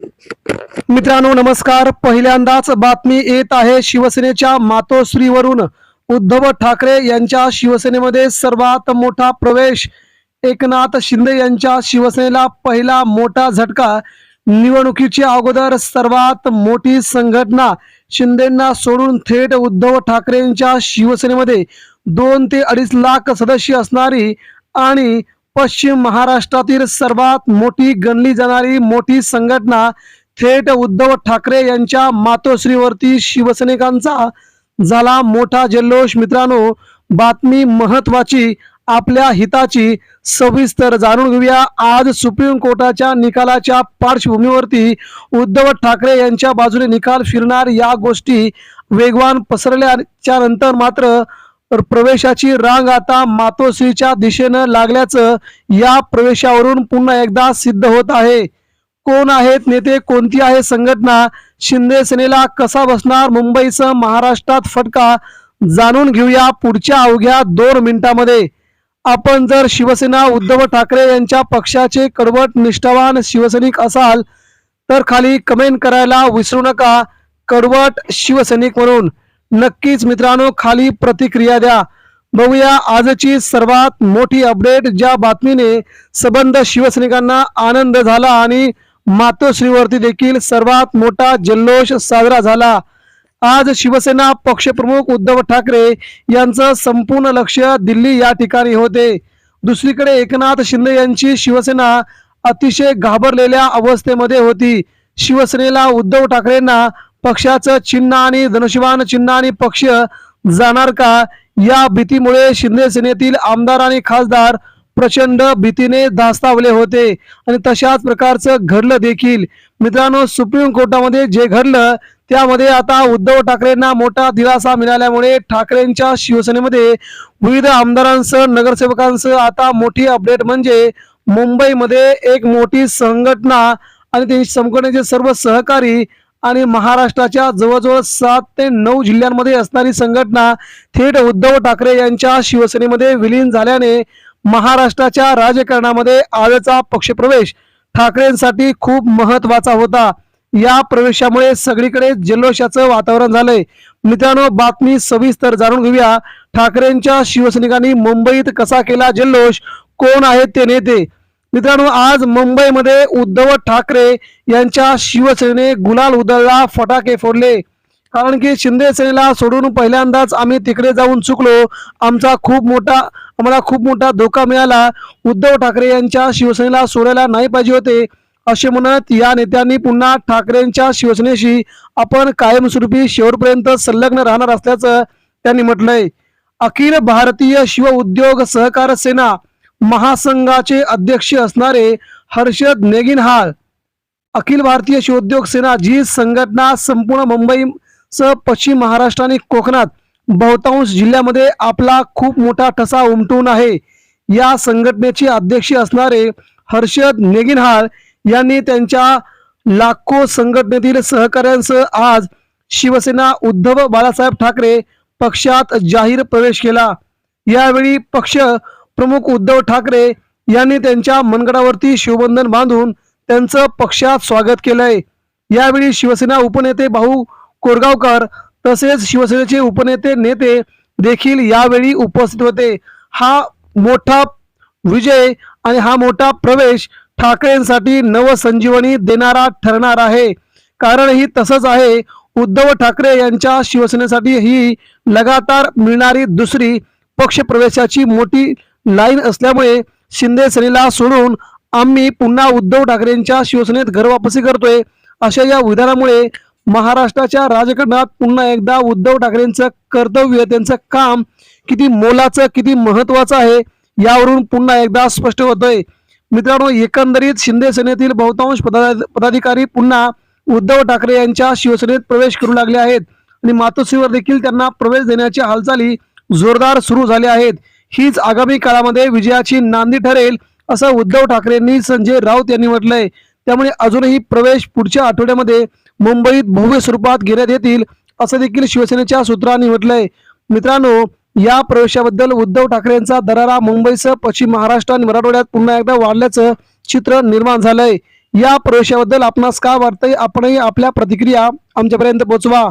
मित्रांनो नमस्कार. पहिल्यांदाच बातमी येत आहे शिवसेनेच्या मातोश्रीवरून. उद्धव ठाकरे यांच्या शिवसेनेमध्ये सर्वात मोठा प्रवेश. एकनाथ शिंदे यांच्या शिवसेनेला पहिला मोठा झटका. निवडणुकीच्या अगोदर सर्वात मोठी संघटना शिंदेंना सोडून थेट उद्धव ठाकरेंच्या शिवसेनेमध्ये दोन ते अडीच लाख सदस्य असणारी आणि पश्चिम महाराष्ट्रातील सर्वात मोठी गणली जाणारी मोठी संघटना थेट उद्धव ठाकरे यांच्या मातोश्रीवरती शिवसैनिकांचा झाला मोठा जल्लोष. मित्रांनो बातमी महत्वाची आपल्या हिताची सविस्तर जाणून घेऊया. आज सुप्रीम कोर्टाच्या निकालाच्या पार्श्वभूमीवरती उद्धव ठाकरे यांच्या बाजूने निकाल फिरणार या गोष्टी वेगवान पसरल्याच्या नंतर मात्र प्रवेशाची रांग आता मातोश्रीच्या दिशेनं लागल्याचं या प्रवेशावरून पुन्हा एकदा सिद्ध होत आहे. कोण आहेत नेते? कोणती आहे संघटना? शिंदे सेनेला कसा बसणार? मुंबईसह महाराष्ट्रात फटका? जाणून घेऊया पुढच्या अवघ्या दोन मिनिटांमध्ये. आपण जर शिवसेना उद्धव ठाकरे यांच्या पक्षाचे कडवट निष्ठावान शिवसैनिक असाल तर खाली कमेंट करायला विसरू नका. कडवट शिवसैनिक म्हणून. नक्कीच मित्रांनो खाली प्रतिक्रिया द्या. बघूया आजची सर्वात मोठी अपडेट ज्या बातमीने सबंध शिवसैनिकांना आनंद झाला आणि मातोश्रीवरती देखील सर्वात मोठा जल्लोष साजरा झाला. आज शिवसेना पक्षप्रमुख उद्धव ठाकरे यांचं संपूर्ण लक्ष दिल्ली या ठिकाणी होते. दुसरीकडे एकनाथ शिंदे यांची शिवसेना अतिशय घाबरलेल्या अवस्थेमध्ये होती. शिवसेनेला उद्धव ठाकरेंना पक्षाचं चिन्ह आणि धनुष्यबाण चिन्ह आणि पक्ष जाणार का? या भीतीमुळे शिंदे सेनेतील आमदार आणि खासदार प्रचंड भीतीने धास्तावले होते. आणि तशाच प्रकारचं घडलं देखील. मित्रांनो सुप्रीम कोर्टामध्ये जे घडलं त्यामध्ये आता उद्धव ठाकरेंना मोठा दिलासा मिळाल्यामुळे ठाकरेंच्या शिवसेनेमध्ये विविध आमदारांसह नगरसेवकांसह आता मोठी अपडेट म्हणजे मुंबईमध्ये एक मोठी संघटना आणि त्यांची संघटनेचे सर्व सहकारी आणि महाराष्ट्राच्या जवळजवळ सात ते नऊ जिल्ह्यांमध्ये असणारी संघटना थेट उद्धव ठाकरे यांच्या शिवसेनेमध्ये विलीन झाल्याने महाराष्ट्राच्या राजकारणामध्ये आजचा पक्षप्रवेश ठाकरेंसाठी खूप महत्त्वाचा होता. या प्रवेशामुळे सगळीकडे जल्लोषाचं वातावरण झालंय. मित्रांनो बातमी सविस्तर जाणून घेऊया. ठाकरेंच्या शिवसैनिकांनी मुंबईत कसा केला जल्लोष? कोण आहेत ते नेते? मित्रांनो आज मुंबईमध्ये उद्धव ठाकरे यांच्या शिवसेनेने गुलाल उधळला फटाके फोडले. कारण की शिंदे सेनेला सोडून पहिल्यांदाच आम्ही तिकडे जाऊन चुकलो. आमचा खूप मोठा आम्हाला खूप मोठा धोका मिळाला. उद्धव ठाकरे यांच्या शिवसेनेला सोडायला नाही पाहिजे होते. असे म्हणत या नेत्यांनी पुन्हा ठाकरेंच्या शिवसेनेशी आपण कायमस्वरूपी शेवटपर्यंत संलग्न राहणार असल्याचं त्यांनी म्हटलंय. अखिल भारतीय शिव उद्योग सहकार सेना महासंघाचे अध्यक्ष असणारे हर्षद नेगिनहाळ अखिल भारतीय शिवोद्योग सेना जी संघटना संपूर्ण मुंबई सह पश्चिम महाराष्ट्र आणि कोकणात बहुतांश जिल्ह्यामध्ये आपला खूप मोठा ठसा उमटून आहे. या संघटनेचे अध्यक्ष असणारे हर्षद नेगिनहाळ यांनी त्यांच्या लाखो संघटनेतील सहकाऱ्यांसह आज शिवसेना उद्धव बाळासाहेब ठाकरे पक्षात जाहीर प्रवेश केला. यावेळी पक्ष प्रमुख उद्धव ठाकरे यांनी त्यांच्या मनगडावरती शिवबंधन बांधून त्यांचं पक्षात स्वागत केलंय. यावेळी शिवसेना उपनेते भाऊ कोरगावकर तसेच शिवसेनेचे उपनेते नेते देखील यावेळी उपस्थित होते. हा मोठा विजय आणि हा मोठा प्रवेश ठाकरेंसाठी नवसंजीवनी देणारा ठरणार आहे. कारण ही तसंच आहे उद्धव ठाकरे यांच्या शिवसेनेसाठी ही लगातार मिळणारी दुसरी पक्षप्रवेशाची मोठी लाईन असल्यामुळे शिंदे सेनेला सोडून आम्ही पुन्हा उद्धव ठाकरेंच्या शिवसेनेत घरवापसी करतोय अशा या विधानामुळे महाराष्ट्राच्या राजकारणात पुन्हा एकदा उद्धव ठाकरेंचं कर्तव्य त्यांचं काम किती मोलाचं किती महत्वाचं आहे यावरून पुन्हा एकदा स्पष्ट होतोय. मित्रांनो एकंदरीत शिंदे सेनेतील बहुतांश पदा- पदाधिकारी पुन्हा उद्धव ठाकरे यांच्या शिवसेनेत प्रवेश करू लागले आहेत. आणि मातोश्रीवर देखील त्यांना प्रवेश देण्याच्या हालचाली जोरदार सुरू झाल्या आहेत. हीच आगामी काळामध्ये विजयाची नांदी ठरेल असं उद्धव ठाकरेंनी संजय राऊत यांनी म्हटलंय. त्यामुळे अजूनही प्रवेश पुढच्या आठवड्यामध्ये मुंबईत भव्य स्वरूपात घेण्यात येतील असं देखील शिवसेनेच्या सूत्रांनी म्हटलंय. मित्रांनो या प्रवेशाबद्दल उद्धव ठाकरेंचा दरारा मुंबईसह पश्चिम महाराष्ट्र आणि मराठवाड्यात पुन्हा एकदा वाढल्याचं चित्र निर्माण झालंय. या प्रवेशाबद्दल आपणास काय वाटतंय? आपणही आपल्या प्रतिक्रिया आमच्यापर्यंत पोहोचवा